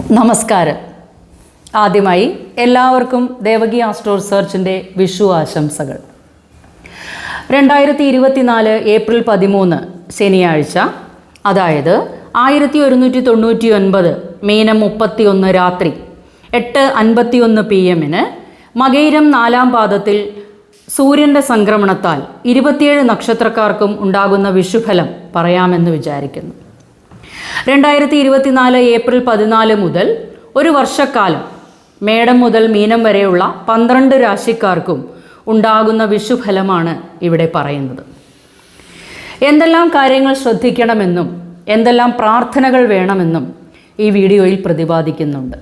നമസ്കാരം. ആദ്യമായി എല്ലാവർക്കും ദേവകി ആസ്ട്രോ റിസർച്ചിന്റെ വിഷു ആശംസകൾ. രണ്ടായിരത്തി ഇരുപത്തിനാല് ഏപ്രിൽ പതിമൂന്ന് ശനിയാഴ്ച അതായത് ആയിരത്തി ഒരുന്നൂറ്റി തൊണ്ണൂറ്റി ഒൻപത് മീനം മുപ്പത്തി ഒന്ന് രാത്രി എട്ട് അൻപത്തി ഒന്ന് പി എമ്മിന് മകൈരം നാലാം പാദത്തിൽ സൂര്യന്റെ സംക്രമണത്താൽ ഇരുപത്തിയേഴ് നക്ഷത്രക്കാർക്കും ഉണ്ടാകുന്ന വിഷുഫലം പറയാമെന്ന് വിചാരിക്കുന്നു. രണ്ടായിരത്തി ഇരുപത്തിനാല് ഏപ്രിൽ പതിനാല് മുതൽ ഒരു വർഷക്കാലം മേടം മുതൽ മീനം വരെയുള്ള പന്ത്രണ്ട് രാശിക്കാർക്കും ഉണ്ടാകുന്ന വിഷുഫലമാണ് ഇവിടെ പറയുന്നത്. എന്തെല്ലാം കാര്യങ്ങൾ ശ്രദ്ധിക്കണമെന്നും എന്തെല്ലാം പ്രാർത്ഥനകൾ വേണമെന്നും ഈ വീഡിയോയിൽ പ്രതിപാദിക്കുന്നുണ്ട്.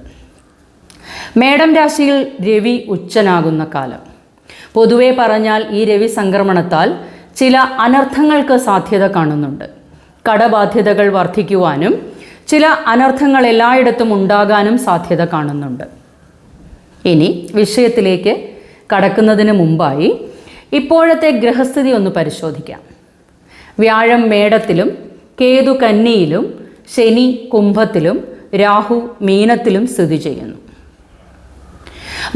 മേടം രാശിയിൽ രവി ഉച്ചനാകുന്ന കാലം. പൊതുവെ പറഞ്ഞാൽ ഈ രവി സംക്രമണത്താൽ ചില അനർത്ഥങ്ങൾക്ക് സാധ്യത കാണുന്നുണ്ട്. കടബാധ്യതകൾ വർദ്ധിക്കുവാനും ചില അനർത്ഥങ്ങൾ എല്ലായിടത്തും ഉണ്ടാകാനും സാധ്യത കാണുന്നുണ്ട്. ഇനി വിഷയത്തിലേക്ക് കടക്കുന്നതിന് മുമ്പായി ഇപ്പോഴത്തെ ഗ്രഹസ്ഥിതി ഒന്ന് പരിശോധിക്കാം. വ്യാഴം മേടത്തിലും കേതു കന്നിയിലും ശനി കുംഭത്തിലും രാഹു മീനത്തിലും സ്ഥിതി ചെയ്യുന്നു.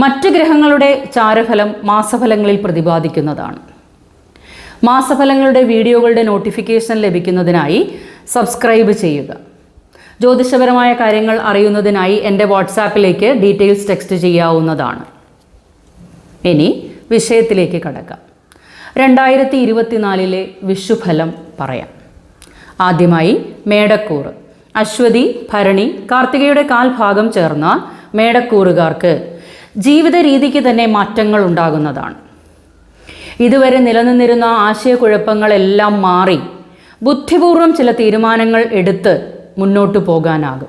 മറ്റ് ഗ്രഹങ്ങളുടെ ചാരഫലം മാസഫലങ്ങളിൽ പ്രതിപാദിക്കുന്നതാണ്. മാസഫലങ്ങളുടെ വീഡിയോകളുടെ നോട്ടിഫിക്കേഷൻ ലഭിക്കുന്നതിനായി സബ്സ്ക്രൈബ് ചെയ്യുക. ജ്യോതിഷപരമായ കാര്യങ്ങൾ അറിയുന്നതിനായി എന്റെ വാട്സാപ്പിലേക്ക് ഡീറ്റെയിൽസ് ടെക്സ്റ്റ് ചെയ്യാവുന്നതാണ്. ഇനി വിഷയത്തിലേക്ക് കടക്കാം. രണ്ടായിരത്തി ഇരുപത്തിനാലിലെ വിഷുഫലം പറയാം. ആദ്യമായി മേടക്കൂറ്. അശ്വതി ഭരണി കാർത്തികയുടെ കാൽഭാഗം ചേർന്ന മേടക്കൂറുകാർക്ക് ജീവിത രീതിക്ക് തന്നെ മാറ്റങ്ങൾ ഉണ്ടാകുന്നതാണ് ഇതുവരെ നിലനിന്നിരുന്ന ആശയക്കുഴപ്പങ്ങളെല്ലാം മാറി ബുദ്ധിപൂർവം ചില തീരുമാനങ്ങൾ എടുത്ത് മുന്നോട്ട് പോകാനാകും.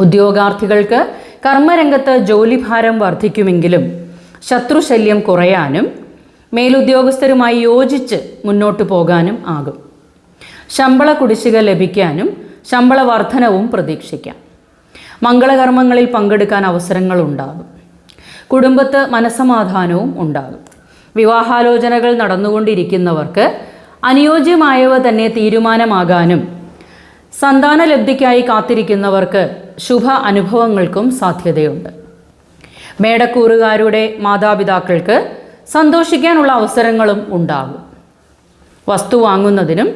ഉദ്യോഗാർത്ഥികൾക്ക് കർമ്മരംഗത്ത് ജോലിഭാരം വർദ്ധിക്കുമെങ്കിലും ശത്രുശല്യം കുറയാനും മേലുദ്യോഗസ്ഥരുമായി യോജിച്ച് മുന്നോട്ട് പോകാനും ആകും. ശമ്പള കുടിശ്ശിക ലഭിക്കാനും ശമ്പള വർധനവും പ്രതീക്ഷിക്കാം. മംഗളകർമ്മങ്ങളിൽ പങ്കെടുക്കാൻ അവസരങ്ങളുണ്ടാകും. കുടുംബത്ത് മനസമാധാനവും ഉണ്ടാകും. വിവാഹാലോചനകൾ നടന്നുകൊണ്ടിരിക്കുന്നവർക്ക് അനുയോജ്യമായവ തന്നെ തീരുമാനമാകാനും സന്താനലബ്ധിക്കായി കാത്തിരിക്കുന്നവർക്ക് ശുഭ അനുഭവങ്ങൾക്കും സാധ്യതയുണ്ട്. മേടക്കൂറുകാരുടെ മാതാപിതാക്കൾക്ക് സന്തോഷിക്കാനുള്ള അവസരങ്ങളും ഉണ്ടാകും. വസ്തു വാങ്ങുന്നതിനും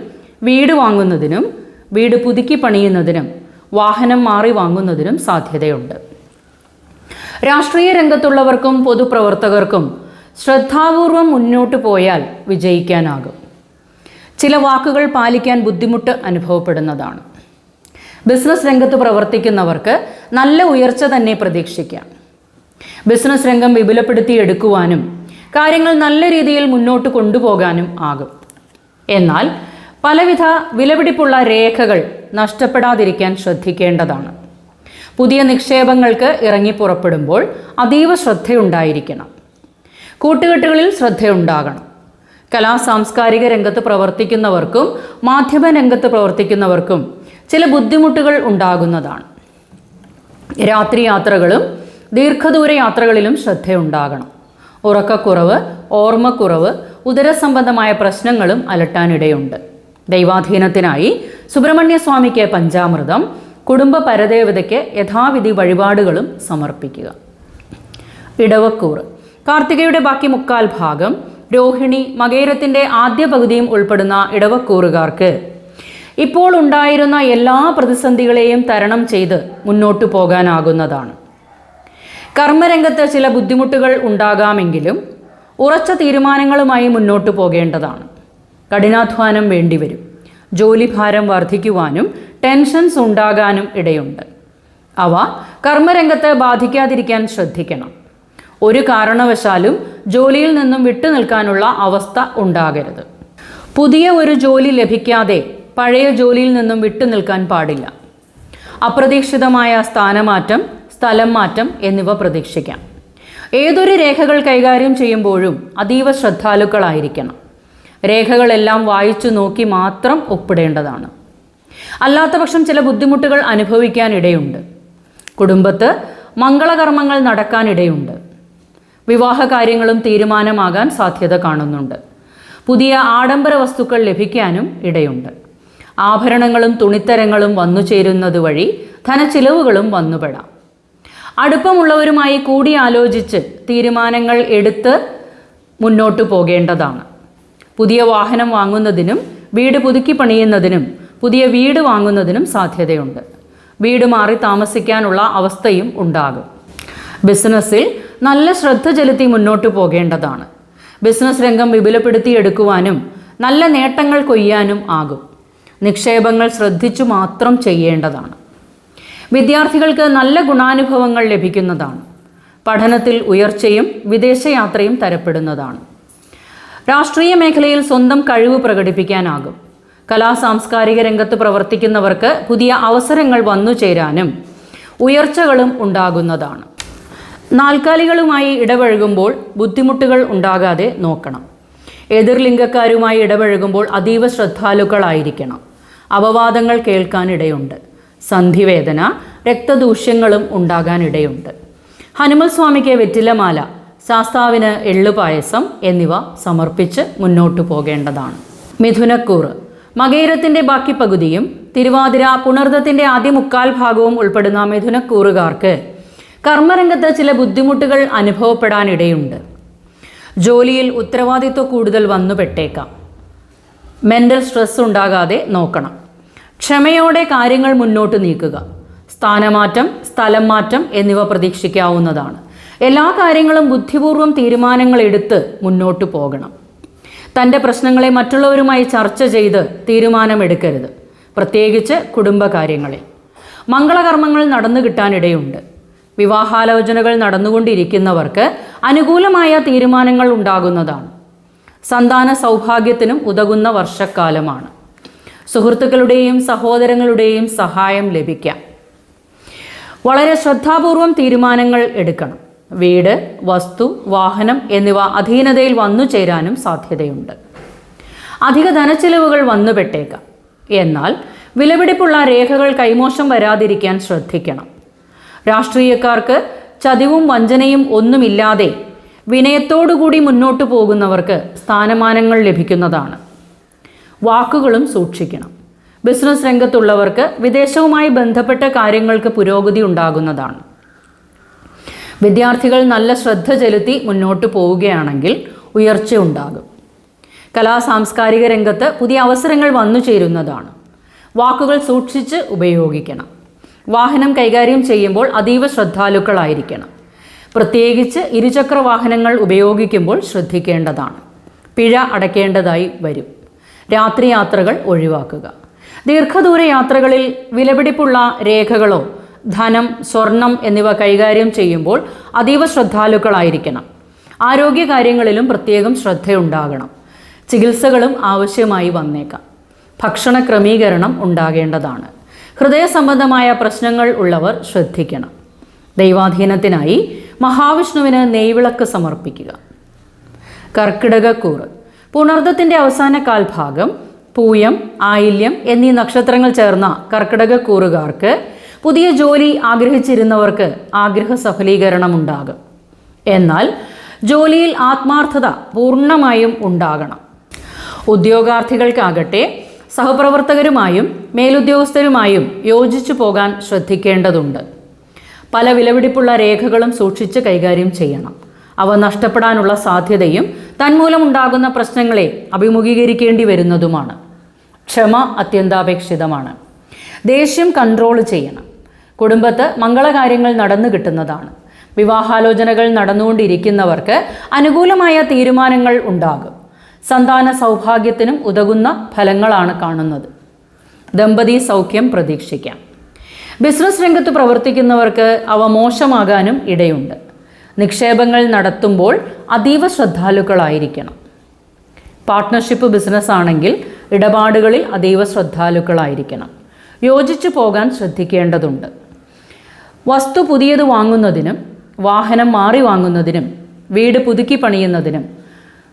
വീട് വാങ്ങുന്നതിനും വീട് പുതുക്കി പണിയുന്നതിനും വാഹനം മാറി വാങ്ങുന്നതിനും സാധ്യതയുണ്ട്. രാഷ്ട്രീയ രംഗത്തുള്ളവർക്കും പൊതുപ്രവർത്തകർക്കും ശ്രദ്ധാപൂർവം മുന്നോട്ട് പോയാൽ വിജയിക്കാനാകും. ചില വാക്കുകൾ പാലിക്കാൻ ബുദ്ധിമുട്ട് അനുഭവപ്പെടുന്നതാണ്. ബിസിനസ് രംഗത്ത് പ്രവർത്തിക്കുന്നവർക്ക് നല്ല ഉയർച്ച തന്നെ പ്രതീക്ഷിക്കാം. ബിസിനസ് രംഗം വിപുലപ്പെടുത്തിയെടുക്കുവാനും കാര്യങ്ങൾ നല്ല രീതിയിൽ മുന്നോട്ട് കൊണ്ടുപോകാനും ആകും. എന്നാൽ പലവിധ വിലപിടിപ്പുള്ള രേഖകൾ നഷ്ടപ്പെടാതിരിക്കാൻ ശ്രദ്ധിക്കേണ്ടതാണ്. പുതിയ നിക്ഷേപങ്ങൾക്ക് ഇറങ്ങി പുറപ്പെടുമ്പോൾ അതീവ ശ്രദ്ധയുണ്ടായിരിക്കണം. കൂട്ടുകെട്ടുകളിൽ ശ്രദ്ധയുണ്ടാകണം. കലാ സാംസ്കാരിക രംഗത്ത് പ്രവർത്തിക്കുന്നവർക്കും മാധ്യമ രംഗത്ത് പ്രവർത്തിക്കുന്നവർക്കും ചില ബുദ്ധിമുട്ടുകൾ ഉണ്ടാകുന്നതാണ്. രാത്രി യാത്രകളും ദീർഘദൂര യാത്രകളിലും ശ്രദ്ധയുണ്ടാകണം. ഉറക്കക്കുറവ് ഓർമ്മക്കുറവ് ഉദരസംബന്ധമായ പ്രശ്നങ്ങളും അലട്ടാനിടയുണ്ട്. ദൈവാധീനത്തിനായി സുബ്രഹ്മണ്യസ്വാമിക്ക് പഞ്ചാമൃതം കുടുംബ പരദേവതയ്ക്ക് യഥാവിധി വഴിപാടുകളും സമർപ്പിക്കുക. ഇടവക്കൂറ്. കാർത്തികയുടെ ബാക്കി മുക്കാൽ ഭാഗം രോഹിണി മകേരത്തിന്റെ ആദ്യ പകുതിയും ഉൾപ്പെടുന്ന ഇടവക്കൂറുകാർക്ക്. ഇപ്പോൾ ഉണ്ടായിരുന്ന എല്ലാ പ്രതിസന്ധികളെയും തരണം ചെയ്ത് മുന്നോട്ടു പോകാനാകുന്നതാണ്. കർമ്മരംഗത്ത് ചില ബുദ്ധിമുട്ടുകൾ ഉണ്ടാകാമെങ്കിലും ഉറച്ച തീരുമാനങ്ങളുമായി മുന്നോട്ടു പോകേണ്ടതാണ്. കഠിനാധ്വാനം വേണ്ടിവരും. ജോലിഭാരം വർദ്ധിക്കുവാനും ടെൻഷൻസ് ഉണ്ടാകാനും ഇടയുണ്ട്. അവ കർമ്മരംഗത്ത് ബാധിക്കാതിരിക്കാൻ ശ്രദ്ധിക്കണം. ഒരു കാരണവശാലും ജോലിയിൽ നിന്നും വിട്ടുനിൽക്കാനുള്ള അവസ്ഥ ഉണ്ടാകരുത്. പുതിയ ഒരു ജോലി ലഭിക്കാതെ പഴയ ജോലിയിൽ നിന്നും വിട്ടുനിൽക്കാൻ പാടില്ല. അപ്രതീക്ഷിതമായ സ്ഥാനമാറ്റം സ്ഥലം മാറ്റം എന്നിവ പ്രതീക്ഷിക്കാം. ഏതൊരു രേഖകൾ കൈകാര്യം ചെയ്യുമ്പോഴും അതീവ ശ്രദ്ധാലുക്കളായിരിക്കണം. രേഖകളെല്ലാം വായിച്ചു നോക്കി മാത്രം ഒപ്പിടേണ്ടതാണ്. അല്ലാത്തപക്ഷം ചില ബുദ്ധിമുട്ടുകൾ അനുഭവിക്കാനിടയുണ്ട്. കുടുംബത്ത് മംഗളകർമ്മങ്ങൾ നടക്കാനിടയുണ്ട്. വിവാഹ കാര്യങ്ങളും തീരുമാനമാകാൻ സാധ്യത കാണുന്നുണ്ട്. പുതിയ ആഡംബര വസ്തുക്കൾ ലഭിക്കാനും ഇടയുണ്ട്. ആഭരണങ്ങളും തുണിത്തരങ്ങളും വന്നു ചേരുന്നത് വഴി ധനച്ചിലവുകളും വന്നുപെടാം അടുപ്പമുള്ളവരുമായി കൂടിയാലോചിച്ച് തീരുമാനങ്ങൾ എടുത്ത് മുന്നോട്ടു പോകേണ്ടതാണ്. പുതിയ വാഹനം വാങ്ങുന്നതിനും വീട് പുതുക്കി പണിയുന്നതിനും പുതിയ വീട് വാങ്ങുന്നതിനും സാധ്യതയുണ്ട്. വീട് മാറി താമസിക്കാനുള്ള അവസ്ഥയും ഉണ്ടാകും. ബിസിനസ്സിൽ നല്ല ശ്രദ്ധ ചെലുത്തി മുന്നോട്ട് പോകേണ്ടതാണ്. ബിസിനസ് രംഗം വിപുലപ്പെടുത്തിയെടുക്കുവാനും നല്ല നേട്ടങ്ങൾ കൊയ്യാനും ആകും. നിക്ഷേപങ്ങൾ ശ്രദ്ധിച്ചു മാത്രം ചെയ്യേണ്ടതാണ്. വിദ്യാർത്ഥികൾക്ക് നല്ല ഗുണാനുഭവങ്ങൾ ലഭിക്കുന്നതാണ്. പഠനത്തിൽ ഉയർച്ചയും വിദേശയാത്രയും തരപ്പെടുന്നതാണ്. രാഷ്ട്രീയ മേഖലയിൽ സ്വന്തം കഴിവ് പ്രകടിപ്പിക്കാനാകും. കലാ സാംസ്കാരിക രംഗത്ത് പ്രവർത്തിക്കുന്നവർക്ക് പുതിയ അവസരങ്ങൾ വന്നു ചേരാനും ഉയർച്ചകളും ഉണ്ടാകുന്നതാണ്. നാൽക്കാലികളുമായി ഇടപഴകുമ്പോൾ ബുദ്ധിമുട്ടുകൾ ഉണ്ടാകാതെ നോക്കണം. എതിർലിംഗക്കാരുമായി ഇടപഴകുമ്പോൾ അതീവ ശ്രദ്ധാലുക്കളായിരിക്കണം. അപവാദങ്ങൾ കേൾക്കാനിടയുണ്ട്. സന്ധിവേദന രക്തദൂഷ്യങ്ങളും ഉണ്ടാകാനിടയുണ്ട്. ഹനുമൽ സ്വാമിക്ക് വെറ്റിലമാല ശാസ്താവിന് എള്ളുപായസം എന്നിവ സമർപ്പിച്ച് മുന്നോട്ടു പോകേണ്ടതാണ്. മിഥുനക്കൂറ് മകേരത്തിന്റെ ബാക്കി പകുതിയും തിരുവാതിര പുണർദത്തിന്റെ ആദ്യ മുക്കാൽ ഭാഗവും ഉൾപ്പെടുന്ന മിഥുനക്കൂറുകാർക്ക് കർമ്മരംഗത്ത് ചില ബുദ്ധിമുട്ടുകൾ അനുഭവപ്പെടാനിടയുണ്ട്. ജോലിയിൽ ഉത്തരവാദിത്വം കൂടുതൽ വന്നുപെട്ടേക്കാം. മെന്റൽ സ്ട്രെസ് ഉണ്ടാകാതെ നോക്കണം. ക്ഷമയോടെ കാര്യങ്ങൾ മുന്നോട്ട് നീക്കുക. സ്ഥാനമാറ്റം സ്ഥലം മാറ്റം എന്നിവ പ്രതീക്ഷിക്കാവുന്നതാണ്. എല്ലാ കാര്യങ്ങളും ബുദ്ധിപൂർവം തീരുമാനങ്ങൾ എടുത്ത് മുന്നോട്ട് പോകണം. തന്റെ പ്രശ്നങ്ങളെ മറ്റുള്ളവരുമായി ചർച്ച ചെയ്ത് തീരുമാനമെടുക്കരുത്. പ്രത്യേകിച്ച് കുടുംബകാര്യങ്ങളിൽ. മംഗളകർമ്മങ്ങൾ നടന്നു കിട്ടാനിടയുണ്ട്. വിവാഹാലോചനകൾ നടന്നുകൊണ്ടിരിക്കുന്നവർക്ക് അനുകൂലമായ തീരുമാനങ്ങൾ ഉണ്ടാകുന്നതാണ്. സന്താന സൗഭാഗ്യത്തിനും ഉതകുന്ന വർഷക്കാലമാണ്. സുഹൃത്തുക്കളുടെയും സഹോദരങ്ങളുടെയും സഹായം ലഭിക്കാം. വളരെ ശ്രദ്ധാപൂർവം തീരുമാനങ്ങൾ എടുക്കണം. വീട് വസ്തു വാഹനം എന്നിവ അധീനതയിൽ വന്നു ചേരാനും സാധ്യതയുണ്ട്. അധിക ധനച്ചിലവുകൾ വന്നുപെട്ടേക്കാം. എന്നാൽ വിലപിടിപ്പുള്ള രേഖകൾ കൈമോശം വരാതിരിക്കാൻ ശ്രദ്ധിക്കണം. രാഷ്ട്രീയക്കാർക്ക് ചതിവും വഞ്ചനയും ഒന്നുമില്ലാതെ വിനയത്തോടുകൂടി മുന്നോട്ടു പോകുന്നവർക്ക് സ്ഥാനമാനങ്ങൾ ലഭിക്കുന്നതാണ്. വാക്കുകളും സൂക്ഷിക്കണം. ബിസിനസ് രംഗത്തുള്ളവർക്ക് വിദേശവുമായി ബന്ധപ്പെട്ട കാര്യങ്ങൾക്ക് പുരോഗതി ഉണ്ടാകുന്നതാണ്. വിദ്യാർത്ഥികൾ നല്ല ശ്രദ്ധ ചെലുത്തി മുന്നോട്ട് പോവുകയാണെങ്കിൽ ഉയർച്ച ഉണ്ടാകും. കലാ സാംസ്കാരിക രംഗത്ത് പുതിയ അവസരങ്ങൾ വന്നു ചേരുന്നതാണ്. വാക്കുകൾ സൂക്ഷിച്ച് ഉപയോഗിക്കണം. വാഹനം കൈകാര്യം ചെയ്യുമ്പോൾ അതീവ ശ്രദ്ധാലുക്കളായിരിക്കണം. പ്രത്യേകിച്ച് ഇരുചക്ര വാഹനങ്ങൾ ഉപയോഗിക്കുമ്പോൾ ശ്രദ്ധിക്കേണ്ടതാണ്. പിഴ അടയ്ക്കേണ്ടതായി വരും. രാത്രി യാത്രകൾ ഒഴിവാക്കുക. ദീർഘദൂര യാത്രകളിൽ വിലപിടിപ്പുള്ള രേഖകളോ ധനം സ്വർണം എന്നിവ കൈകാര്യം ചെയ്യുമ്പോൾ അതീവ ശ്രദ്ധാലുക്കളായിരിക്കണം. ആരോഗ്യകാര്യങ്ങളിലും പ്രത്യേകം ശ്രദ്ധയുണ്ടാകണം. ചികിത്സകളും ആവശ്യമായി വന്നേക്കാം. ഭക്ഷണ ക്രമീകരണം ഉണ്ടാകേണ്ടതാണ്. ഹൃദയ സംബന്ധമായ പ്രശ്നങ്ങൾ ഉള്ളവർ ശ്രദ്ധിക്കണം. ദൈവാധീനത്തിനായി മഹാവിഷ്ണുവിന് നെയ്വിളക്ക് സമർപ്പിക്കുക. കർക്കിടകക്കൂറ്. പുണർദത്തിന്റെ അവസാന കാൽഭാഗം പൂയം ആയില്യം എന്നീ നക്ഷത്രങ്ങൾ ചേർന്ന കർക്കിടകക്കൂറുകാർക്ക് പുതിയ ജോലി ആഗ്രഹിച്ചിരുന്നവർക്ക് ആഗ്രഹ സഫലീകരണം ഉണ്ടാകും എന്നാൽ ജോലിയിൽ ആത്മാർത്ഥത പൂർണമായും ഉണ്ടാകണം. ഉദ്യോഗാർത്ഥികൾക്കാകട്ടെ സഹപ്രവർത്തകരുമായും മേലുദ്യോഗസ്ഥരുമായും യോജിച്ചു പോകാൻ ശ്രദ്ധിക്കേണ്ടതുണ്ട്. പല വിലപിടിപ്പുള്ള രേഖകളും സൂക്ഷിച്ച് കൈകാര്യം ചെയ്യണം. അവ നഷ്ടപ്പെടാനുള്ള സാധ്യതയും തന്മൂലമുണ്ടാകുന്ന പ്രശ്നങ്ങളെ അഭിമുഖീകരിക്കേണ്ടി വരുന്നതുമാണ്. ക്ഷമ അത്യന്താപേക്ഷിതമാണ്. ദേഷ്യം കൺട്രോൾ ചെയ്യണം. കുടുംബത്ത് മംഗളകാര്യങ്ങൾ നടന്നു കിട്ടുന്നതാണ്. വിവാഹാലോചനകൾ നടന്നുകൊണ്ടിരിക്കുന്നവർക്ക് അനുകൂലമായ തീരുമാനങ്ങൾ ഉണ്ടാകും. സന്താന സൗഭാഗ്യത്തിനും ഉതകുന്ന ഫലങ്ങളാണ് കാണുന്നത്. ദമ്പതി സൗഖ്യം പ്രതീക്ഷിക്കാം. ബിസിനസ് രംഗത്ത് പ്രവർത്തിക്കുന്നവർക്ക് അവ മോശമാകാനും ഇടയുണ്ട്. നിക്ഷേപങ്ങൾ നടത്തുമ്പോൾ അതീവ ശ്രദ്ധാലുക്കളായിരിക്കണം. പാർട്ട്ണർഷിപ്പ് ബിസിനസ് ആണെങ്കിൽ ഇടപാടുകളിൽ അതീവ ശ്രദ്ധാലുക്കളായിരിക്കണം. യോജിച്ചു പോകാൻ ശ്രദ്ധിക്കേണ്ടതുണ്ട്. വസ്തു പുതിയത് വാങ്ങുന്നതിനും വാഹനം മാറി വാങ്ങുന്നതിനും വീട് പുതുക്കി പണിയുന്നതിനും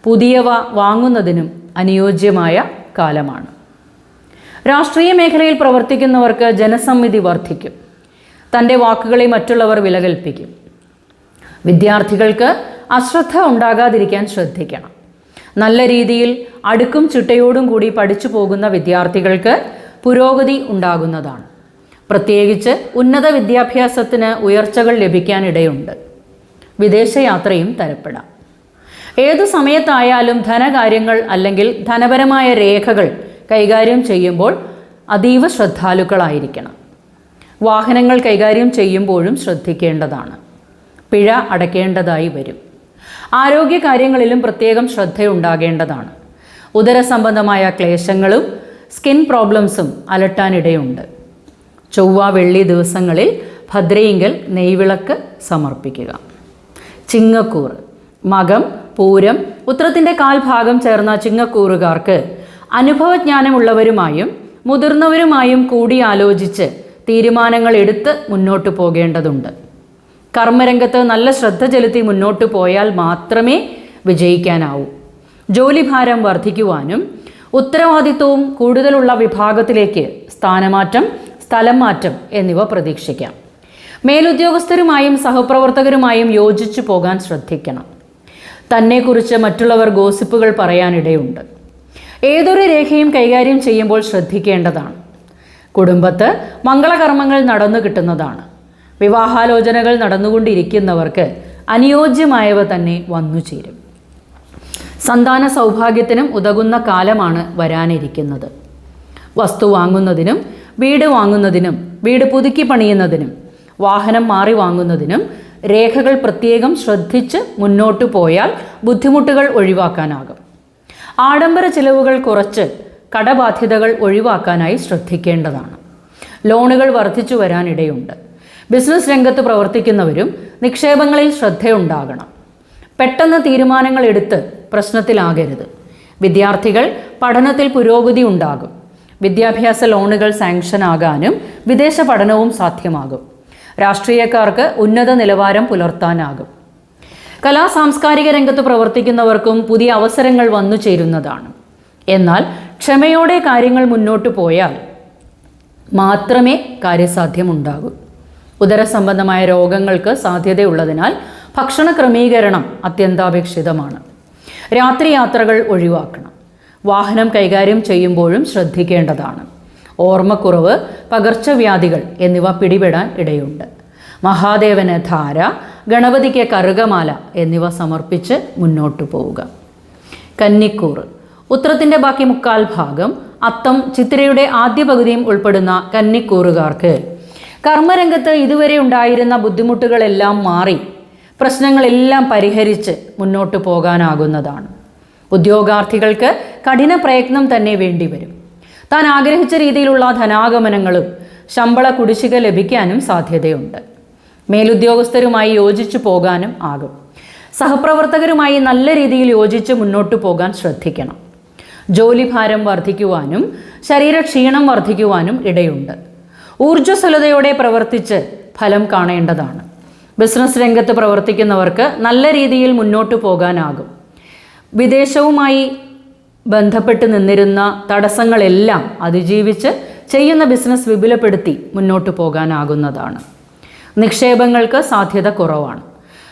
പുതിയവ വാങ്ങുന്നതിനും അനുയോജ്യമായ കാലമാണ്. രാഷ്ട്രീയ മേഖലയിൽ പ്രവർത്തിക്കുന്നവർക്ക് ജനസമ്മിതി വർദ്ധിക്കും. തന്റെ വാക്കുകളെ മറ്റുള്ളവർ വിലകൽപ്പിക്കും. വിദ്യാർത്ഥികൾക്ക് അശ്രദ്ധ ഉണ്ടാകാതിരിക്കാൻ ശ്രദ്ധിക്കണം. നല്ല രീതിയിൽ അടുക്കും ചിട്ടയോടും കൂടി പഠിച്ചു പോകുന്ന വിദ്യാർത്ഥികൾക്ക് പുരോഗതി ഉണ്ടാകുന്നതാണ്. പ്രത്യേകിച്ച് ഉന്നത വിദ്യാഭ്യാസത്തിന് ഉയർച്ചകൾ ലഭിക്കാനിടയുണ്ട്. വിദേശയാത്രയും തരപ്പെടാം. ഏതു സമയത്തായാലും ധനകാര്യങ്ങൾ അല്ലെങ്കിൽ ധനപരമായ രേഖകൾ കൈകാര്യം ചെയ്യുമ്പോൾ അതീവ ശ്രദ്ധാലുക്കളായിരിക്കണം. വാഹനങ്ങൾ കൈകാര്യം ചെയ്യുമ്പോഴും ശ്രദ്ധിക്കേണ്ടതാണ്. പിഴ അടയ്ക്കേണ്ടതായി വരും. ആരോഗ്യ കാര്യങ്ങളിലും പ്രത്യേകം ശ്രദ്ധയുണ്ടാകേണ്ടതാണ്. ഉദരസംബന്ധമായ ക്ലേശങ്ങളും സ്കിൻ പ്രോബ്ലംസും അലട്ടാനിടയുണ്ട്. ചൊവ്വ വെള്ളി ദിവസങ്ങളിൽ ഭദ്രയിങ്കൽ നെയ്വിളക്ക് സമർപ്പിക്കുക. ചിങ്ങക്കൂറ് മകം പൂരം ഉത്രത്തിന്റെ കാൽഭാഗം ചേർന്ന ചിങ്ങക്കൂറുകാർക്ക്. അനുഭവജ്ഞാനമുള്ളവരുമായും മുതിർന്നവരുമായും കൂടിയാലോചിച്ച് തീരുമാനങ്ങൾ എടുത്ത് മുന്നോട്ട് പോകേണ്ടതുണ്ട്. കർമ്മരംഗത്ത് നല്ല ശ്രദ്ധ ചെലുത്തി മുന്നോട്ട് പോയാൽ മാത്രമേ വിജയിക്കാനാവൂ. ജോലിഭാരം വർദ്ധിക്കുവാനും ഉത്തരവാദിത്വവും കൂടുതലുള്ള വിഭാഗത്തിലേക്ക് സ്ഥാനമാറ്റം സ്ഥലം മാറ്റം എന്നിവ പ്രതീക്ഷിക്കാം. മേലുദ്യോഗസ്ഥരുമായും സഹപ്രവർത്തകരുമായും യോജിച്ചു പോകാൻ ശ്രദ്ധിക്കണം. തന്നെക്കുറിച്ച് മറ്റുള്ളവർ ഗോസിപ്പുകൾ പറയാനിടയുണ്ട്. ഏതൊരു രേഖയും കൈകാര്യം ചെയ്യുമ്പോൾ ശ്രദ്ധിക്കേണ്ടതാണ്. കുടുംബത്ത് മംഗളകർമ്മങ്ങൾ നടന്നു കിട്ടുന്നതാണ്. വിവാഹാലോചനകൾ നടന്നുകൊണ്ടിരിക്കുന്നവർക്ക് അനുയോജ്യമായവ തന്നെ വന്നു ചേരും. സന്താന സൗഭാഗ്യത്തിനും ഉതകുന്ന കാലമാണ് വരാനിരിക്കുന്നത്. വസ്തു വാങ്ങുന്നതിനും വീട് വാങ്ങുന്നതിനും വീട് പുതുക്കി പണിയുന്നതിനും വാഹനം മാറി വാങ്ങുന്നതിനും രേഖകൾ പ്രത്യേകം ശ്രദ്ധിച്ച് മുന്നോട്ടു പോയാൽ ബുദ്ധിമുട്ടുകൾ ഒഴിവാക്കാനാകും. ആഡംബര ചിലവുകൾ കുറച്ച് കടബാധ്യതകൾ ഒഴിവാക്കാനായി ശ്രദ്ധിക്കേണ്ടതാണ്. ലോണുകൾ വർദ്ധിച്ചു വരാനിടയുണ്ട്. ബിസിനസ് രംഗത്ത് പ്രവർത്തിക്കുന്നവരും നിക്ഷേപങ്ങളിൽ ശ്രദ്ധയുണ്ടാകണം. പെട്ടെന്ന് തീരുമാനങ്ങൾ എടുത്ത് പ്രശ്നത്തിലാകരുത്. വിദ്യാർത്ഥികൾ പഠനത്തിൽ പുരോഗതി ഉണ്ടാകും. വിദ്യാഭ്യാസ ലോണുകൾ സാങ്ഷൻ ആകാനും വിദേശ പഠനവും സാധ്യമാകും. രാഷ്ട്രീയക്കാർക്ക് ഉന്നത നിലവാരം പുലർത്താനാകും. കലാ സാംസ്കാരിക രംഗത്ത് പ്രവർത്തിക്കുന്നവർക്കും പുതിയ അവസരങ്ങൾ വന്നു ചേരുന്നതാണ്. എന്നാൽ ക്ഷമയോടെ കാര്യങ്ങൾ മുന്നോട്ട് പോയാൽ മാത്രമേ കാര്യസാധ്യമുണ്ടാകൂ. ഉദരസംബന്ധമായ രോഗങ്ങൾക്ക് സാധ്യതയുള്ളതിനാൽ ഭക്ഷണ ക്രമീകരണം അത്യന്താപേക്ഷിതമാണ്. രാത്രി യാത്രകൾ ഒഴിവാക്കണം. വാഹനം കൈകാര്യം ചെയ്യുമ്പോഴും ശ്രദ്ധിക്കേണ്ടതാണ്. ഓർമ്മക്കുറവ് പകർച്ചവ്യാധികൾ എന്നിവ പിടിപെടാൻ ഇടയുണ്ട്. മഹാദേവന് ധാര ഗണപതിക്ക് കറുകമാല എന്നിവ സമർപ്പിച്ച് മുന്നോട്ടു പോവുക. കന്നിക്കൂർ. ഉത്രത്തിന്റെ ബാക്കി മുക്കാൽ ഭാഗം അത്തം ചിത്രയുടെ ആദ്യ പകുതിയും ഉൾപ്പെടുന്ന കന്നിക്കൂറുകാർക്ക്. കർമ്മരംഗത്ത് ഇതുവരെ ഉണ്ടായിരുന്ന ബുദ്ധിമുട്ടുകളെല്ലാം മാറി പ്രശ്നങ്ങളെല്ലാം പരിഹരിച്ച് മുന്നോട്ട് പോകാനാകുന്നതാണ്. ഉദ്യോഗാർത്ഥികൾക്ക് കഠിന പ്രയത്നം തന്നെ വേണ്ടിവരും. താൻ ആഗ്രഹിച്ച രീതിയിലുള്ള ധനാഗമനങ്ങളും ശമ്പള കുടിശ്ശിക ലഭിക്കാനും സാധ്യതയുണ്ട്. മേലുദ്യോഗസ്ഥരുമായി യോജിച്ചു പോകാനും ആകും. സഹപ്രവർത്തകരുമായി നല്ല രീതിയിൽ യോജിച്ച് മുന്നോട്ടു പോകാൻ ശ്രദ്ധിക്കണം. ജോലിഭാരം വർദ്ധിക്കുവാനും ശരീരക്ഷീണം വർദ്ധിക്കുവാനും ഇടയുണ്ട്. ഊർജസ്വലതയോടെ പ്രവർത്തിച്ച് ഫലം കാണേണ്ടതാണ്. ബിസിനസ് രംഗത്ത് പ്രവർത്തിക്കുന്നവർക്ക് നല്ല രീതിയിൽ മുന്നോട്ടു പോകാനാകും. വിദേശവുമായി ബന്ധപ്പെട്ട് നിന്നിരുന്ന തടസ്സങ്ങളെല്ലാം അതിജീവിച്ച് ചെയ്യുന്ന ബിസിനസ് വിപുലപ്പെടുത്തി മുന്നോട്ട് പോകാനാകുന്നതാണ്. നിക്ഷേപങ്ങൾക്ക് സാധ്യത കുറവാണ്.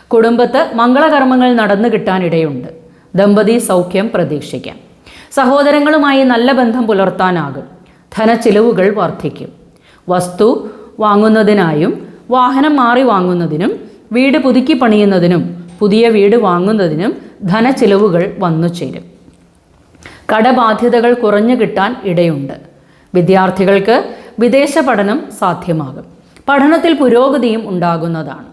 കുടുംബത്ത് മംഗളകർമ്മങ്ങൾ നടന്നു കിട്ടാനിടയുണ്ട്. ദമ്പതി സൗഖ്യം പ്രതീക്ഷിക്കാം. സഹോദരങ്ങളുമായി നല്ല ബന്ധം പുലർത്താനാകും. ധനച്ചിലവുകൾ വർദ്ധിക്കും. വസ്തു വാങ്ങുന്നതിനായും വാഹനം മാറി വാങ്ങുന്നതിനും വീട് പുതുക്കി പണിയുന്നതിനും പുതിയ വീട് വാങ്ങുന്നതിനും ധനച്ചിലവുകൾ വന്നു ചേരും കടബാധ്യതകൾ കുറഞ്ഞു കിട്ടാൻ ഇടയുണ്ട്. വിദ്യാർത്ഥികൾക്ക് വിദേശ പഠനം സാധ്യമാകും. പഠനത്തിൽ പുരോഗതിയും ഉണ്ടാകുന്നതാണ്.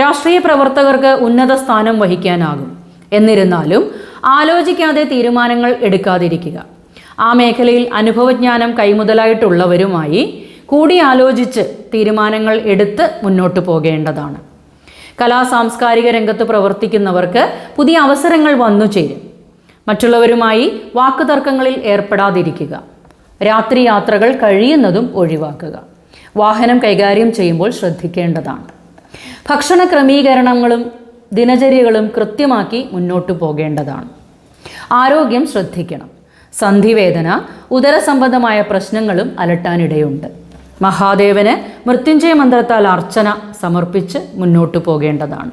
രാഷ്ട്രീയ പ്രവർത്തകർക്ക് ഉന്നത സ്ഥാനം വഹിക്കാനാകും. എന്നിരുന്നാലും ആലോചിക്കാതെ തീരുമാനങ്ങൾ എടുക്കാതിരിക്കുക. ആ മേഖലയിൽ അനുഭവജ്ഞാനം കൈമുതലായിട്ടുള്ളവരുമായി കൂടിയാലോചിച്ച് തീരുമാനങ്ങൾ എടുത്ത് മുന്നോട്ട് പോകേണ്ടതാണ്. കലാ സാംസ്കാരിക രംഗത്ത് പ്രവർത്തിക്കുന്നവർക്ക് പുതിയ അവസരങ്ങൾ വന്നു ചേരും. മറ്റുള്ളവരുമായി വാക്കുതർക്കങ്ങളിൽ ഏർപ്പെടാതിരിക്കുക. രാത്രി യാത്രകൾ കഴിയുന്നതും ഒഴിവാക്കുക. വാഹനം കൈകാര്യം ചെയ്യുമ്പോൾ ശ്രദ്ധിക്കേണ്ടതാണ്. ഭക്ഷണ ക്രമീകരണങ്ങളും ദിനചര്യകളും കൃത്യമാക്കി മുന്നോട്ടു പോകേണ്ടതാണ്. ആരോഗ്യം ശ്രദ്ധിക്കണം. സന്ധിവേദന ഉദരസംബന്ധമായ പ്രശ്നങ്ങളും അലട്ടാനിടയുണ്ട്. മഹാദേവന് മൃത്യുഞ്ജയ മന്ത്രത്താൽ അർച്ചന സമർപ്പിച്ച് മുന്നോട്ടു പോകേണ്ടതാണ്.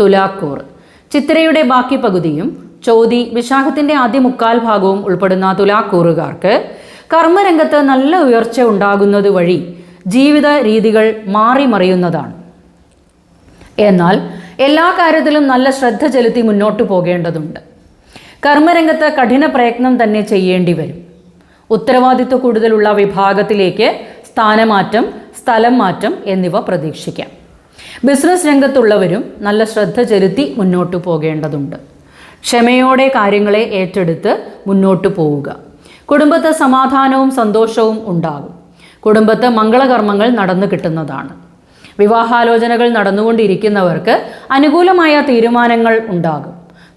തുലാക്കൂർ ചിത്രയുടെ ബാക്കി പകുതിയും ചോതി വിശാഖത്തിന്റെ ആദ്യ മുക്കാൽ ഭാഗവും ഉൾപ്പെടുന്ന തുലാക്കൂറുകാർക്ക് കർമ്മരംഗത്ത് നല്ല ഉയർച്ച ഉണ്ടാകുന്നത് വഴി ജീവിത രീതികൾ മാറി മറിയുന്നതാണ് എന്നാൽ എല്ലാ കാര്യത്തിലും നല്ല ശ്രദ്ധ ചെലുത്തി മുന്നോട്ട് പോകേണ്ടതുണ്ട്. കർമ്മരംഗത്ത് കഠിന പ്രയത്നം തന്നെ ചെയ്യേണ്ടി വരും. ഉത്തരവാദിത്വ കൂടുതലുള്ള വിഭാഗത്തിലേക്ക് സ്ഥാനമാറ്റം സ്ഥലം മാറ്റം എന്നിവ പ്രതീക്ഷിക്കാം. ബിസിനസ് രംഗത്തുള്ളവരും നല്ല ശ്രദ്ധ ചെലുത്തി മുന്നോട്ട് പോകേണ്ടതുണ്ട്. ക്ഷമയോടെ കാര്യങ്ങളെ ഏറ്റെടുത്ത് മുന്നോട്ട് പോവുക. കുടുംബത്ത് സമാധാനവും സന്തോഷവും ഉണ്ടാകും. കുടുംബത്ത് മംഗളകർമ്മങ്ങൾ നടന്നു കിട്ടുന്നതാണ്. വിവാഹാലോചനകൾ നടന്നുകൊണ്ടിരിക്കുന്നവർക്ക് അനുകൂലമായ തീരുമാനങ്ങൾ ഉണ്ടാകും.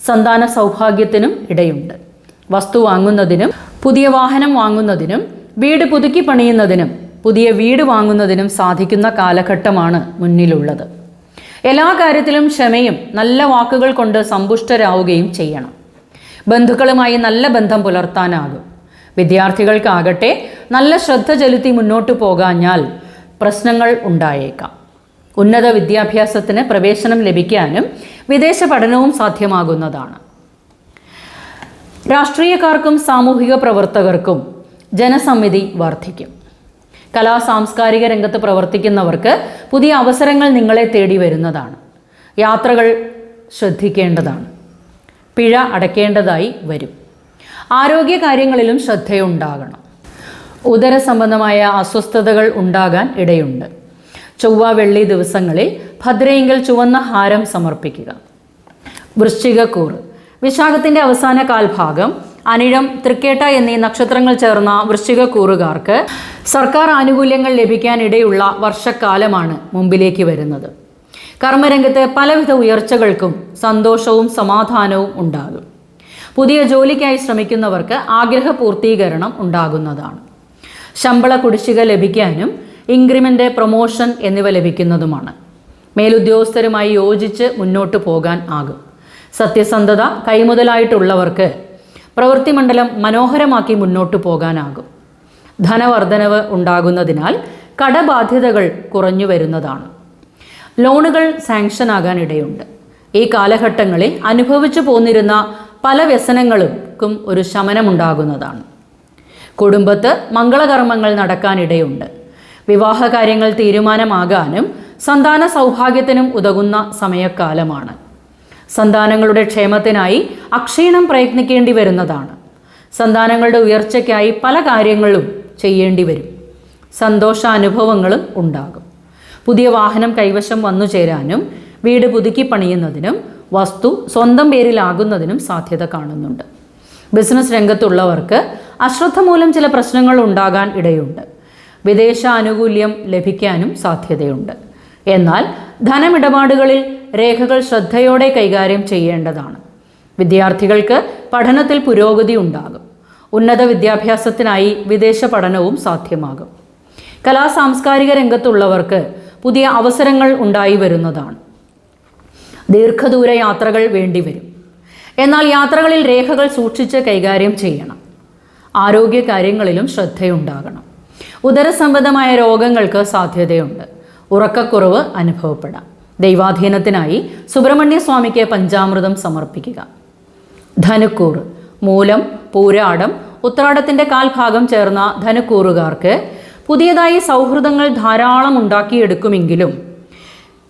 സന്താന സൗഭാഗ്യത്തിനും ഇടയുണ്ട്. വസ്തു വാങ്ങുന്നതിനും പുതിയ വാഹനം വാങ്ങുന്നതിനും വീട് പുതുക്കി പണിയുന്നതിനും പുതിയ വീട് വാങ്ങുന്നതിനും സാധിക്കുന്ന കാലഘട്ടമാണ് മുന്നിലുള്ളത്. എല്ലാ കാര്യത്തിലും ക്ഷമയും നല്ല വാക്കുകൾ കൊണ്ട് സമ്പുഷ്ടരാവുകയും ചെയ്യണം. ബന്ധുക്കളുമായി നല്ല ബന്ധം പുലർത്താനാകും. വിദ്യാർത്ഥികൾക്കാകട്ടെ നല്ല ശ്രദ്ധ ചെലുത്തി മുന്നോട്ട് പോകാഞ്ഞാൽ പ്രശ്നങ്ങൾ ഉണ്ടായേക്കാം. ഉന്നത വിദ്യാഭ്യാസത്തിന് പ്രവേശനം ലഭിക്കാനും വിദേശ പഠനവും സാധ്യമാകുന്നതാണ്. രാഷ്ട്രീയക്കാർക്കും സാമൂഹിക പ്രവർത്തകർക്കും ജനസമ്മിതി വർദ്ധിക്കും. കലാ സാംസ്കാരിക രംഗത്ത് പ്രവർത്തിക്കുന്നവർക്ക് പുതിയ അവസരങ്ങൾ നിങ്ങളെ തേടി വരുന്നതാണ്. യാത്രകൾ ശ്രദ്ധിക്കേണ്ടതാണ്. പിഴ അടയ്ക്കേണ്ടതായി വരും. ആരോഗ്യ കാര്യങ്ങളിലും ശ്രദ്ധയുണ്ടാകണം. ഉദര സംബന്ധമായ അസ്വസ്ഥതകൾ ഉണ്ടാകാൻ ഇടയുണ്ട്. ചൊവ്വ വെള്ളി ദിവസങ്ങളിൽ ഭദ്രയെങ്കിൽ ചുവന്ന ഹാരം സമർപ്പിക്കുക. വൃശ്ചികക്കൂറ്. വിശാഖത്തിന്റെ അവസാന കാൽഭാഗം അനിഴം തൃക്കേട്ട എന്നീ നക്ഷത്രങ്ങൾ ചേർന്ന വൃശ്ചികക്കൂറുകാർക്ക് സർക്കാർ ആനുകൂല്യങ്ങൾ ലഭിക്കാനിടയുള്ള വർഷക്കാലമാണ് മുമ്പിലേക്ക് വരുന്നത്. കർമ്മരംഗത്ത് പലവിധ ഉയർച്ചകൾക്കും സന്തോഷവും സമാധാനവും ഉണ്ടാകും. പുതിയ ജോലിക്കായി ശ്രമിക്കുന്നവർക്ക് ആഗ്രഹ പൂർത്തീകരണം ഉണ്ടാകുന്നതാണ്. ശമ്പള കുടിശ്ശിക ലഭിക്കാനും ഇൻക്രിമെന്റ് പ്രൊമോഷൻ എന്നിവ ലഭിക്കുന്നതുമാണ്. മേലുദ്യോഗസ്ഥരുമായി യോജിച്ച് മുന്നോട്ട് പോകാൻ ആകും. സത്യസന്ധത കൈമുതലായിട്ടുള്ളവർക്ക് പ്രവൃത്തിമണ്ഡലം മനോഹരമാക്കി മുന്നോട്ടു പോകാനാകും. ധനവർദ്ധനവ് ഉണ്ടാകുന്നതിനാൽ കടബാധ്യതകൾ കുറഞ്ഞു വരുന്നതാണ്. ലോണുകൾ സാങ്ഷൻ ആകാൻ ഇടയുണ്ട് ഈ കാലഘട്ടങ്ങളിൽ അനുഭവിച്ചു പോന്നിരുന്ന പല വ്യസനങ്ങൾക്കും ഒരു ശമനമുണ്ടാകുന്നതാണ്. കുടുംബത്ത് മംഗളകർമ്മങ്ങൾ നടക്കാനിടയുണ്ട്. വിവാഹ കാര്യങ്ങൾ തീരുമാനമാകാനും സന്താന സൗഭാഗ്യത്തിനും ഉതകുന്ന സമയക്കാലമാണ്. സന്താനങ്ങളുടെ ക്ഷേമത്തിനായി അക്ഷീണം പ്രയത്നിക്കേണ്ടി വരുന്നതാണ്. സന്താനങ്ങളുടെ ഉയർച്ചയ്ക്കായി പല കാര്യങ്ങളും ചെയ്യേണ്ടി വരും. സന്തോഷാനുഭവങ്ങളും ഉണ്ടാകും. പുതിയ വാഹനം കൈവശം വന്നു ചേരാനും വീട് പുതുക്കി പണിയുന്നതിനും വസ്തു സ്വന്തം പേരിലാകുന്നതിനും സാധ്യത കാണുന്നുണ്ട്. ബിസിനസ് രംഗത്തുള്ളവർക്ക് അശ്രദ്ധ മൂലം ചില പ്രശ്നങ്ങൾ ഉണ്ടാകാൻ ഇടയുണ്ട്. വിദേശ ആനുകൂല്യം ലഭിക്കാനും സാധ്യതയുണ്ട്. എന്നാൽ ധനമിടപാടുകളിൽ രേഖകൾ ശ്രദ്ധയോടെ കൈകാര്യം ചെയ്യേണ്ടതാണ്. വിദ്യാർത്ഥികൾക്ക് പഠനത്തിൽ പുരോഗതി ഉണ്ടാകും. ഉന്നത വിദ്യാഭ്യാസത്തിനായി വിദേശ പഠനവും സാധ്യമാകും. കലാ സാംസ്കാരിക രംഗത്തുള്ളവർക്ക് പുതിയ അവസരങ്ങൾ ഉണ്ടായി വരുന്നതാണ്. ദീർഘദൂര യാത്രകൾ വേണ്ടിവരും. എന്നാൽ യാത്രകളിൽ രേഖകൾ സൂക്ഷിച്ച് കൈകാര്യം ചെയ്യണം. ആരോഗ്യ കാര്യങ്ങളിലും ശ്രദ്ധയുണ്ടാകണം. ഉദരസംബന്ധമായ രോഗങ്ങൾക്ക് സാധ്യതയുണ്ട്. ഉറക്കക്കുറവ് അനുഭവപ്പെടാം. ദൈവാധീനത്തിനായി സുബ്രഹ്മണ്യ സ്വാമിക്ക് പഞ്ചാമൃതം സമർപ്പിക്കുക. ധനുക്കൂറ് മൂലം പൂരാടം ഉത്രാടത്തിന്റെ കാൽഭാഗം ചേർന്ന ധനുക്കൂറുകാർക്ക് പുതിയതായി സൗഹൃദങ്ങൾ ധാരാളം ഉണ്ടാക്കിയെടുക്കുമെങ്കിലും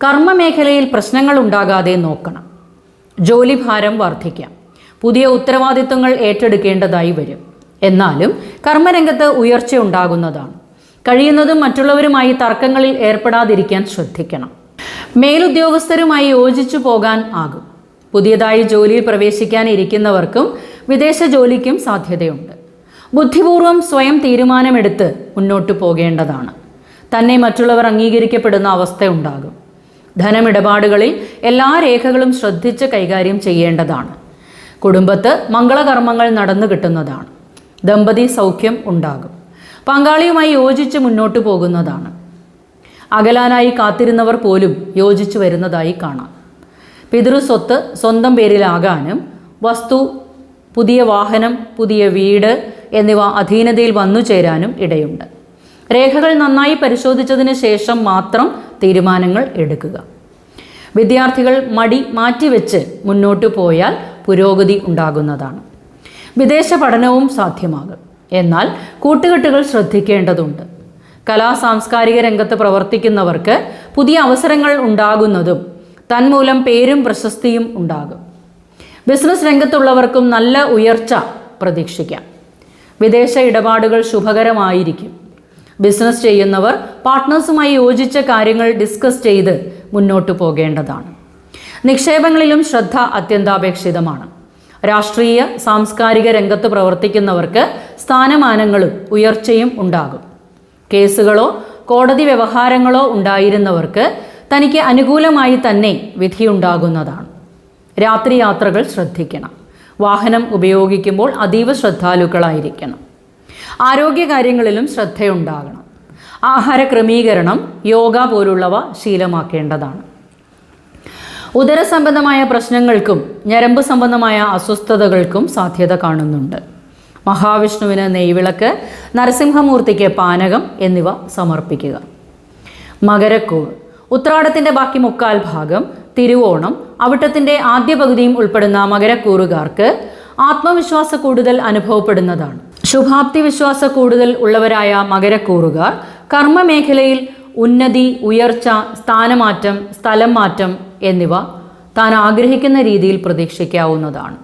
കർമ്മമേഖലയിൽ പ്രശ്നങ്ങൾ ഉണ്ടാകാതെ നോക്കണം. ജോലിഭാരം വർദ്ധിക്കാം. പുതിയ ഉത്തരവാദിത്വങ്ങൾ ഏറ്റെടുക്കേണ്ടതായി വരും. എന്നാലും കർമ്മരംഗത്ത് ഉയർച്ച ഉണ്ടാകുന്നതാണ്. കഴിയുന്നതും മറ്റുള്ളവരുമായി തർക്കങ്ങളിൽ ഏർപ്പെടാതിരിക്കാൻ ശ്രദ്ധിക്കണം. മേലുദ്യോഗസ്ഥരുമായി യോജിച്ചു പോകാൻ ആകും. പുതിയതായി ജോലിയിൽ പ്രവേശിക്കാൻ ഇരിക്കുന്നവർക്കും വിദേശ ജോലിക്കും സാധ്യതയുണ്ട്. ബുദ്ധിപൂർവം സ്വയം തീരുമാനമെടുത്ത് മുന്നോട്ട് പോകേണ്ടതാണ്. തന്നെ മറ്റുള്ളവർ അംഗീകരിക്കപ്പെടുന്ന അവസ്ഥ ഉണ്ടാകും. ധനമിടപാടുകളിൽ എല്ലാ രേഖകളും ശ്രദ്ധിച്ച് കൈകാര്യം ചെയ്യേണ്ടതാണ്. കുടുംബത്ത് മംഗളകർമ്മങ്ങൾ നടന്നു കിട്ടുന്നതാണ് ദമ്പതി സൗഖ്യം ഉണ്ടാകും. പങ്കാളിയുമായി യോജിച്ച് മുന്നോട്ട് പോകുന്നതാണ്. അകലാനായി കാത്തിരുന്നവർ പോലും യോജിച്ചു വരുന്നതായി കാണാം. പിതൃസ്വത്ത് സ്വന്തം പേരിലാകാനും വസ്തു പുതിയ വാഹനം പുതിയ വീട് എന്നിവ അധീനതയിൽ വന്നു ചേരാനും ഇടയുണ്ട്. രേഖകൾ നന്നായി പരിശോധിച്ചതിന് ശേഷം മാത്രം തീരുമാനങ്ങൾ എടുക്കുക. വിദ്യാർത്ഥികൾ മടി മാറ്റിവെച്ച് മുന്നോട്ട് പോയാൽ പുരോഗതി ഉണ്ടാകുന്നതാണ്. വിദേശ പഠനവും സാധ്യമാകും. എന്നാൽ കൂട്ടുകെട്ടുകൾ ശ്രദ്ധിക്കേണ്ടതുണ്ട്. കലാ സാംസ്കാരിക രംഗത്ത് പ്രവർത്തിക്കുന്നവർക്ക് പുതിയ അവസരങ്ങൾ ഉണ്ടാകുന്നതും തന്മൂലം പേരും പ്രശസ്തിയും ഉണ്ടാകും. ബിസിനസ് രംഗത്തുള്ളവർക്കും നല്ല ഉയർച്ച പ്രതീക്ഷിക്കാം. വിദേശ ഇടപാടുകൾ ശുഭകരമായിരിക്കും. ബിസിനസ് ചെയ്യുന്നവർ പാർട്ട്നേഴ്സുമായി യോജിച്ച കാര്യങ്ങൾ ഡിസ്കസ് ചെയ്ത് മുന്നോട്ട് പോകേണ്ടതാണ്. നിക്ഷേപങ്ങളിലും ശ്രദ്ധ അത്യന്താപേക്ഷിതമാണ്. രാഷ്ട്രീയ സാംസ്കാരിക രംഗത്ത് പ്രവർത്തിക്കുന്നവർക്ക് സ്ഥാനമാനങ്ങളും ഉയർച്ചയും ഉണ്ടാകും. കേസുകളോ കോടതി വ്യവഹാരങ്ങളോ ഉണ്ടായിരുന്നവർക്ക് തനിക്ക് അനുകൂലമായി തന്നെ വിധിയുണ്ടാകുന്നതാണ്. രാത്രി യാത്രകൾ ശ്രദ്ധിക്കണം. വാഹനം ഉപയോഗിക്കുമ്പോൾ അതീവ ശ്രദ്ധാലുക്കളായിരിക്കണം. ആരോഗ്യകാര്യങ്ങളിലും ശ്രദ്ധയുണ്ടാകണം. ആഹാര ക്രമീകരണം യോഗ പോലുള്ളവ ശീലമാക്കേണ്ടതാണ്. ഉദരസംബന്ധമായ പ്രശ്നങ്ങൾക്കും ഞരമ്പ് സംബന്ധമായ അസ്വസ്ഥതകൾക്കും സാധ്യത കാണുന്നുണ്ട്. മഹാവിഷ്ണുവിന് നെയ്വിളക്ക് നരസിംഹമൂർത്തിക്ക് പാനകം എന്നിവ സമർപ്പിക്കുക. മകരക്കൂർ. ഉത്രാടത്തിന്റെ ബാക്കി മുക്കാൽ ഭാഗം തിരുവോണം അവിട്ടത്തിന്റെ ആദ്യ പകുതിയും ഉൾപ്പെടുന്ന മകരക്കൂറുകാർക്ക് ആത്മവിശ്വാസ കൂടുതൽ അനുഭവപ്പെടുന്നതാണ്. ശുഭാപ്തി വിശ്വാസ കൂടുതൽ ഉള്ളവരായ മകരക്കൂറുകാർ കർമ്മമേഖലയിൽ ഉന്നതി ഉയർച്ച സ്ഥാനമാറ്റം സ്ഥലം മാറ്റം എന്നിവ താൻ ആഗ്രഹിക്കുന്ന രീതിയിൽ പ്രതീക്ഷിക്കാവുന്നതാണ്.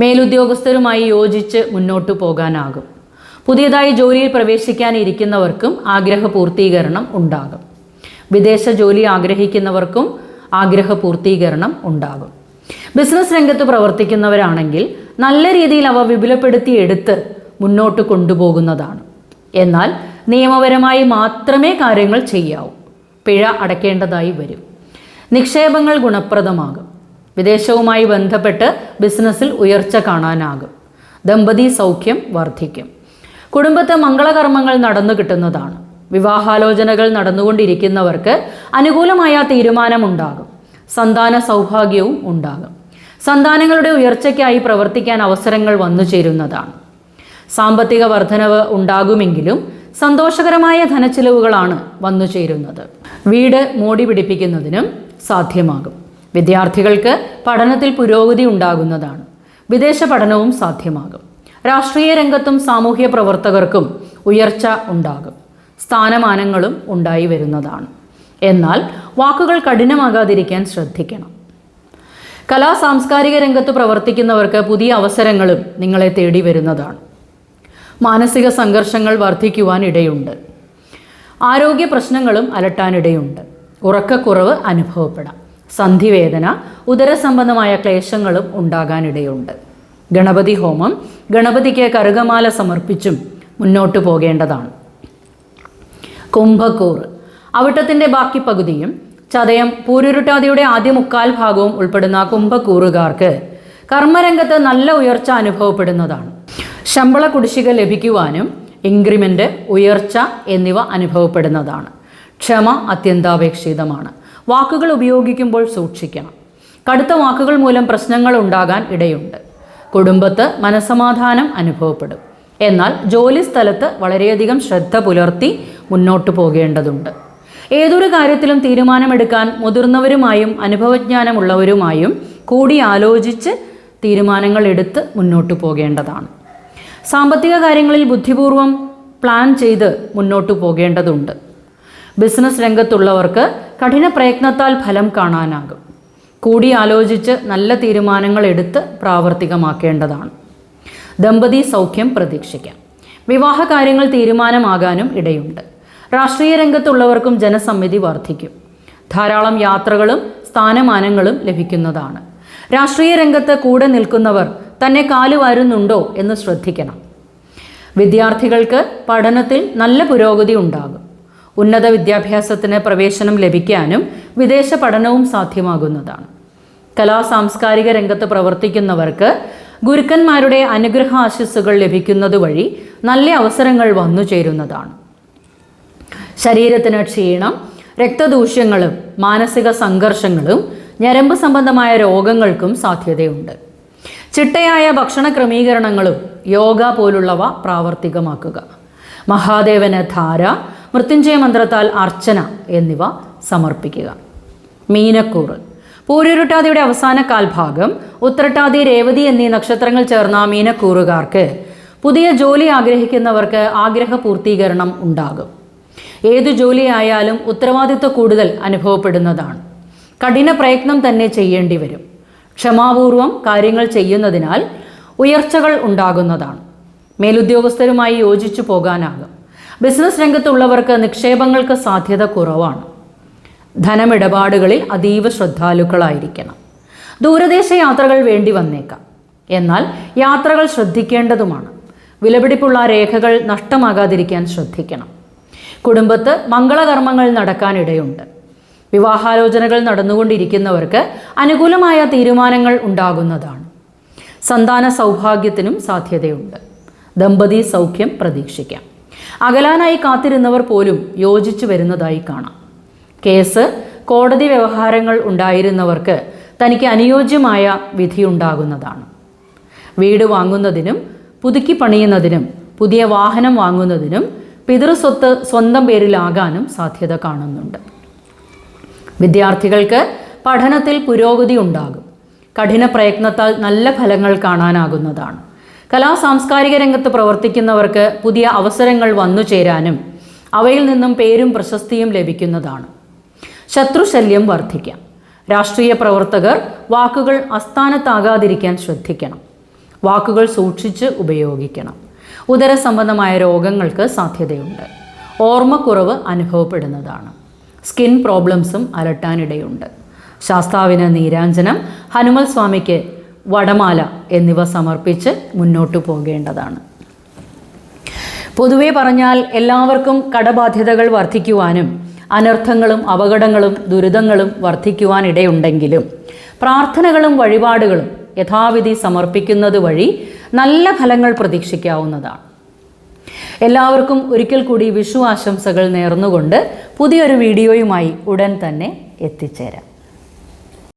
മേലുദ്യോഗസ്ഥരുമായി യോജിച്ച് മുന്നോട്ടു പോകാനാകും. പുതിയതായി ജോലിയിൽ പ്രവേശിക്കാനിരിക്കുന്നവർക്കും ആഗ്രഹ പൂർത്തീകരണം ഉണ്ടാകും. വിദേശ ജോലി ആഗ്രഹിക്കുന്നവർക്കും ആഗ്രഹ പൂർത്തീകരണം ഉണ്ടാകും. ബിസിനസ് രംഗത്ത് പ്രവർത്തിക്കുന്നവരാണെങ്കിൽ നല്ല രീതിയിൽ അവ വിപുലപ്പെടുത്തി എടുത്ത് മുന്നോട്ട് കൊണ്ടുപോകുന്നതാണ്. എന്നാൽ നിയമപരമായി മാത്രമേ കാര്യങ്ങൾ ചെയ്യാവൂ. പിഴ അടക്കേണ്ടതായി വരും. നിക്ഷേപങ്ങൾ ഗുണപ്രദമാകും. വിദേശവുമായി ബന്ധപ്പെട്ട് ബിസിനസ്സിൽ ഉയർച്ച കാണാനാകും. ദമ്പതി സൗഖ്യം വർദ്ധിക്കും. കുടുംബത്തെ മംഗളകർമ്മങ്ങൾ നടന്നു കിട്ടുന്നതാണ്. വിവാഹാലോചനകൾ നടന്നുകൊണ്ടിരിക്കുന്നവർക്ക് അനുകൂലമായ തീരുമാനമുണ്ടാകും. സന്താന സൗഭാഗ്യവും ഉണ്ടാകും. സന്താനങ്ങളുടെ ഉയർച്ചയ്ക്കായി പ്രവർത്തിക്കാൻ അവസരങ്ങൾ വന്നു ചേരുന്നതാണ്. സാമ്പത്തിക വർധനവ് ഉണ്ടാകുമെങ്കിലും സന്തോഷകരമായ ധനച്ചിലവുകളാണ് വന്നു ചേരുന്നത്. വീട് മോടി പിടിപ്പിക്കുന്നതിനും സാധ്യമാകും. വിദ്യാർത്ഥികൾക്ക് പഠനത്തിൽ പുരോഗതി ഉണ്ടാകുന്നതാണ്. വിദേശ പഠനവും സാധ്യമാകും. രാഷ്ട്രീയ രംഗത്തും സാമൂഹ്യ പ്രവർത്തകർക്കും ഉയർച്ച ഉണ്ടാകും. സ്ഥാനമാനങ്ങളും ഉണ്ടായി വരുന്നതാണ്. എന്നാൽ വാക്കുകൾ കഠിനമാകാതിരിക്കാൻ ശ്രദ്ധിക്കണം. കലാ സാംസ്കാരിക രംഗത്ത് പ്രവർത്തിക്കുന്നവർക്ക് പുതിയ അവസരങ്ങളും നിങ്ങളെ തേടി വരുന്നതാണ്. മാനസിക സംഘർഷങ്ങൾ വർദ്ധിക്കുവാൻ ഇടയുണ്ട് ആരോഗ്യ പ്രശ്നങ്ങളും അലട്ടാനിടയുണ്ട്. ഉറക്കക്കുറവ് അനുഭവപ്പെടാം. സന്ധിവേദന ഉദരസംബന്ധമായ ക്ലേശങ്ങളും ഉണ്ടാകാനിടയുണ്ട്. ഗണപതി ഹോമം ഗണപതിക്ക് കറുകമാല സമർപ്പിച്ചും മുന്നോട്ടു പോകേണ്ടതാണ്. കുംഭക്കൂർ. അവിട്ടത്തിന്റെ ബാക്കി പകുതിയും ചതയം പൂരുരുട്ടാതിയുടെ ആദ്യ മുക്കാൽ ഭാഗവും ഉൾപ്പെടുന്ന കുംഭക്കൂറുകാർക്ക് കർമ്മരംഗത്ത് നല്ല ഉയർച്ച അനുഭവപ്പെടുന്നതാണ്. ശമ്പള കുടിശ്ശിക ലഭിക്കുവാനും ഇൻക്രിമെന്റ് ഉയർച്ച എന്നിവ അനുഭവപ്പെടുന്നതാണ്. ക്ഷമ അത്യന്താപേക്ഷിതമാണ്. വാക്കുകൾ ഉപയോഗിക്കുമ്പോൾ സൂക്ഷിക്കണം. കടുത്ത വാക്കുകൾ മൂലം പ്രശ്നങ്ങൾ ഉണ്ടാകാൻ ഇടയുണ്ട്. കുടുംബത്ത് മനസമാധാനം അനുഭവപ്പെടും. എന്നാൽ ജോലി സ്ഥലത്ത് വളരെയധികം ശ്രദ്ധ പുലർത്തി മുന്നോട്ട് പോകേണ്ടതുണ്ട്. ഏതൊരു കാര്യത്തിലും തീരുമാനമെടുക്കാൻ മുതിർന്നവരുമായും അനുഭവജ്ഞാനമുള്ളവരുമായും കൂടി ആലോചിച്ച് തീരുമാനങ്ങൾ എടുത്ത് മുന്നോട്ട് പോകേണ്ടതാണ്. സാമ്പത്തിക കാര്യങ്ങളിൽ ബുദ്ധിപൂർവം പ്ലാൻ ചെയ്ത് മുന്നോട്ട് പോകേണ്ടതുണ്ട്. ബിസിനസ് രംഗത്തുള്ളവർക്ക് കഠിന പ്രയത്നത്താൽ ഫലം കാണാനാകും. കൂടിയാലോചിച്ച് നല്ല തീരുമാനങ്ങൾ എടുത്ത് പ്രാവർത്തികമാക്കേണ്ടതാണ്. ദമ്പതി സൗഖ്യം പ്രതീക്ഷിക്കാം. വിവാഹ കാര്യങ്ങൾ തീരുമാനമാകാനും ഇടയുണ്ട്. രാഷ്ട്രീയ രംഗത്തുള്ളവർക്കും ജനസമ്മിതി വർദ്ധിക്കും. ധാരാളം യാത്രകളും സ്ഥാനമാനങ്ങളും ലഭിക്കുന്നതാണ്. രാഷ്ട്രീയ രംഗത്ത് കൂടെ നിൽക്കുന്നവർ തന്നെ കാലുവാരുന്നുണ്ടോ എന്ന് ശ്രദ്ധിക്കണം. വിദ്യാർത്ഥികൾക്ക് പഠനത്തിൽ നല്ല പുരോഗതി ഉണ്ടാകും. ഉന്നത വിദ്യാഭ്യാസത്തിന് പ്രവേശനം ലഭിക്കാനും വിദേശ പഠനവും സാധ്യമാകുന്നതാണ്. കലാ സാംസ്കാരിക രംഗത്ത് പ്രവർത്തിക്കുന്നവർക്ക് ഗുരുക്കന്മാരുടെ അനുഗ്രഹ ആശസ്സുകൾ ലഭിക്കുന്നത് വഴി നല്ല അവസരങ്ങൾ വന്നു ചേരുന്നതാണ്. ശരീരത്തിന് ക്ഷീണം രക്തദൂഷ്യങ്ങളും മാനസിക സംഘർഷങ്ങളും ഞരമ്പ് സംബന്ധമായ രോഗങ്ങൾക്കും സാധ്യതയുണ്ട്. ചിട്ടയായ ഭക്ഷണ ക്രമീകരണങ്ങളും യോഗ പോലുള്ളവ പ്രാവർത്തികമാക്കുക. മഹാദേവന് ധാര മൃത്യുഞ്ജയ മന്ത്രത്താൽ അർച്ചന എന്നിവ സമർപ്പിക്കുക. മീനക്കൂറ്. പൂരൂരുട്ടാതിയുടെ അവസാന കാൽഭാഗം ഉത്തരട്ടാതി രേവതി എന്നീ നക്ഷത്രങ്ങൾ ചേർന്ന മീനക്കൂറുകാർക്ക് പുതിയ ജോലി ആഗ്രഹിക്കുന്നവർക്ക് ആഗ്രഹ പൂർത്തീകരണം ഉണ്ടാകും. ഏതു ജോലിയായാലും ഉത്തരവാദിത്വ കൂടുതൽ അനുഭവപ്പെടുന്നതാണ്. കഠിന പ്രയത്നം തന്നെ ചെയ്യേണ്ടി വരും. ക്ഷമാപൂർവം കാര്യങ്ങൾ ചെയ്യുന്നതിനാൽ ഉയർച്ചകൾ ഉണ്ടാകുന്നതാണ്. മേലുദ്യോഗസ്ഥരുമായി യോജിച്ചു പോകാനാകും. ബിസിനസ് രംഗത്തുള്ളവർക്ക് നിക്ഷേപങ്ങൾക്ക് സാധ്യത കുറവാണ്. ധനമിടപാടുകളിൽ അതീവ ശ്രദ്ധാലുക്കളായിരിക്കണം. ദൂരദേശ യാത്രകൾ വേണ്ടി വന്നേക്കാം. എന്നാൽ യാത്രകൾ ശ്രദ്ധിക്കേണ്ടതുമാണ്. വിലപിടിപ്പുള്ള രേഖകൾ നഷ്ടമാകാതിരിക്കാൻ ശ്രദ്ധിക്കണം. കുടുംബത്ത് മംഗളകർമ്മങ്ങൾ നടക്കാനിടയുണ്ട്. വിവാഹാലോചനകൾ നടന്നുകൊണ്ടിരിക്കുന്നവർക്ക് അനുകൂലമായ തീരുമാനങ്ങൾ ഉണ്ടാകുന്നതാണ്. സന്താന സൗഭാഗ്യത്തിനും സാധ്യതയുണ്ട്. ദമ്പതി സൗഖ്യം പ്രതീക്ഷിക്കാം. അകലാനായി കാത്തിരുന്നവർ പോലും യോജിച്ചു വരുന്നതായി കാണാം. കേസ് കോടതി വ്യവഹാരങ്ങൾ ഉണ്ടായിരുന്നവർക്ക് തനിക്ക് അനുയോജ്യമായ വിധിയുണ്ടാകുന്നതാണ്. വീട് വാങ്ങുന്നതിനും പുതുക്കി പണിയുന്നതിനും പുതിയ വാഹനം വാങ്ങുന്നതിനും പിതൃസ്വത്ത് സ്വന്തം പേരിലാകാനും സാധ്യത കാണുന്നുണ്ട്. വിദ്യാർത്ഥികൾക്ക് പഠനത്തിൽ പുരോഗതി ഉണ്ടാകും. കഠിന പ്രയത്നത്താൽ നല്ല ഫലങ്ങൾ കാണാനാകുന്നതാണ്. കലാ സാംസ്കാരിക രംഗത്ത് പ്രവർത്തിക്കുന്നവർക്ക് പുതിയ അവസരങ്ങൾ വന്നു ചേരാനും അവയിൽ നിന്നും പേരും പ്രശസ്തിയും ലഭിക്കുന്നതാണ്. ശത്രുശല്യം വർദ്ധിക്കാം. രാഷ്ട്രീയ പ്രവർത്തകർ വാക്കുകൾ അസ്ഥാനത്താകാതിരിക്കാൻ ശ്രദ്ധിക്കണം. വാക്കുകൾ സൂക്ഷിച്ച് ഉപയോഗിക്കണം. ഉദര സംബന്ധമായ രോഗങ്ങൾക്ക് സാധ്യതയുണ്ട്. ഓർമ്മക്കുറവ് അനുഭവപ്പെടുന്നതാണ്. സ്കിൻ പ്രോബ്ലംസും അലട്ടാനിടയുണ്ട്. ശാസ്താവിന് നീരാഞ്ജനം ഹനുമൽ സ്വാമിക്ക് വടമാല എന്നിവ സമർപ്പിച്ച് മുന്നോട്ടു പോകേണ്ടതാണ്. പൊതുവെ പറഞ്ഞാൽ എല്ലാവർക്കും കടബാധ്യതകൾ വർദ്ധിക്കുവാനും അനർത്ഥങ്ങളും അപകടങ്ങളും ദുരിതങ്ങളും വർദ്ധിക്കുവാനിടയുണ്ടെങ്കിലും പ്രാർത്ഥനകളും വഴിപാടുകളും യഥാവിധി സമർപ്പിക്കുന്നത് വഴി നല്ല ഫലങ്ങൾ പ്രതീക്ഷിക്കാവുന്നതാണ്. എല്ലാവർക്കും ഒരിക്കൽ കൂടി വിഷു ആശംസകൾ നേർന്നുകൊണ്ട് പുതിയൊരു വീഡിയോയുമായി ഉടൻ തന്നെ എത്തിച്ചേരാം.